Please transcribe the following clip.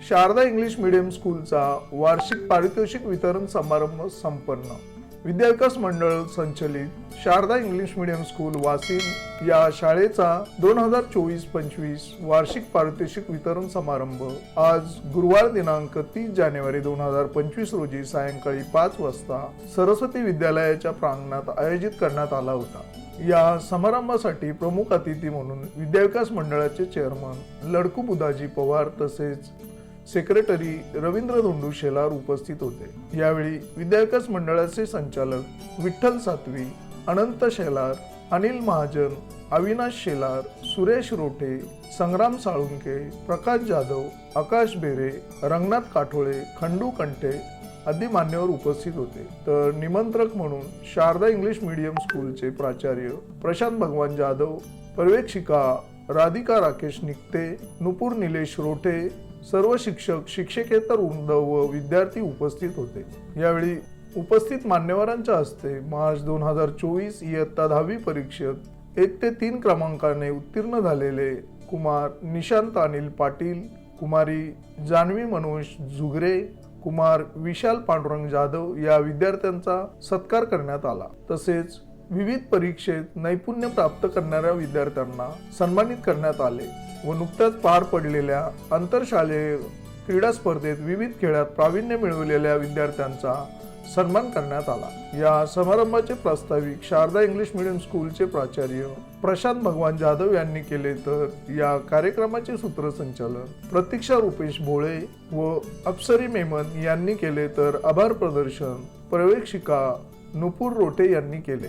Sharda English medium स्कूलचा वार्षिक पारितोषिक वितरण समारंभ संपन्न. विद्याविकास मंडळ संचलित Sharada English medium school Washim या शाळेचा दोन हजार चोवीस पंचवीस वार्षिक पारितोषिक वितरण समारंभ आज गुरुवार दिनांक तीस जानेवारी दोन हजार पंचवीस रोजी सायंकाळी पाच वाजता सरस्वती विद्यालयाच्या प्रांगणात आयोजित करण्यात आला होता. या समारंभासाठी प्रमुख अतिथी म्हणून विद्याविकास मंडळाचे चेअरमन लडकू बुधाजी पवार तसेच सेक्रेटरी रवींद्र धोंडू शेलार उपस्थित होते. यावेळी विद्याविकास मंडळाचे संचालक विठ्ठल सातवी अनंत शेलार अनिल महाजन अविनाश शेलार सुरेश रोठे संग्राम साळुंके प्रकाश जाधव आकाश बेरे रंगनाथ काठोळे खंडू कंठे आदी मान्यवर उपस्थित होते. तर निमंत्रक म्हणून शारदा इंग्लिश मीडियम स्कूलचे प्राचार्य प्रशांत भगवान जाधव पर्यवेक्षिका राधिका राकेश निकते नुपूर निलेश रोठे सर्व शिक्षक शिक्षकेतर वृंद व विद्यार्थी उपस्थित होते. यावेळी उपस्थित मान्यवरांच्या हस्ते मार्च दोन हजार चोवीस इयत्ता दहावी परीक्षेत एक ते तीन क्रमांकाने उत्तीर्ण झालेले कुमार निशांत अनिल पाटील कुमारी जान्हवी मनोज झुगरे कुमार विशाल पांडुरंग जाधव या विद्यार्थ्यांचा सत्कार करण्यात आला. तसेच विविध परीक्षेत नैपुण्य प्राप्त करणाऱ्या विद्यार्थ्यांना सन्मानित करण्यात आले व नुकत्याच पार पडलेल्या आंतरशालेय क्रीडा स्पर्धेत विविध खेळात प्रावीण्य मिळवलेल्या विद्यार्थ्यांचा सन्मान करण्यात आला. या समारंभाचे प्रास्ताविक शारदा इंग्लिश मीडियम स्कूलचे प्राचार्य प्रशांत भगवान जाधव यांनी केले तर या कार्यक्रमाचे सूत्रसंचालन प्रतीक्षा रुपेश भोळे व अप्सरी मेमन यांनी केले तर आभार प्रदर्शन प्रवेक्षिका नुपूर रोटे यांनी केले.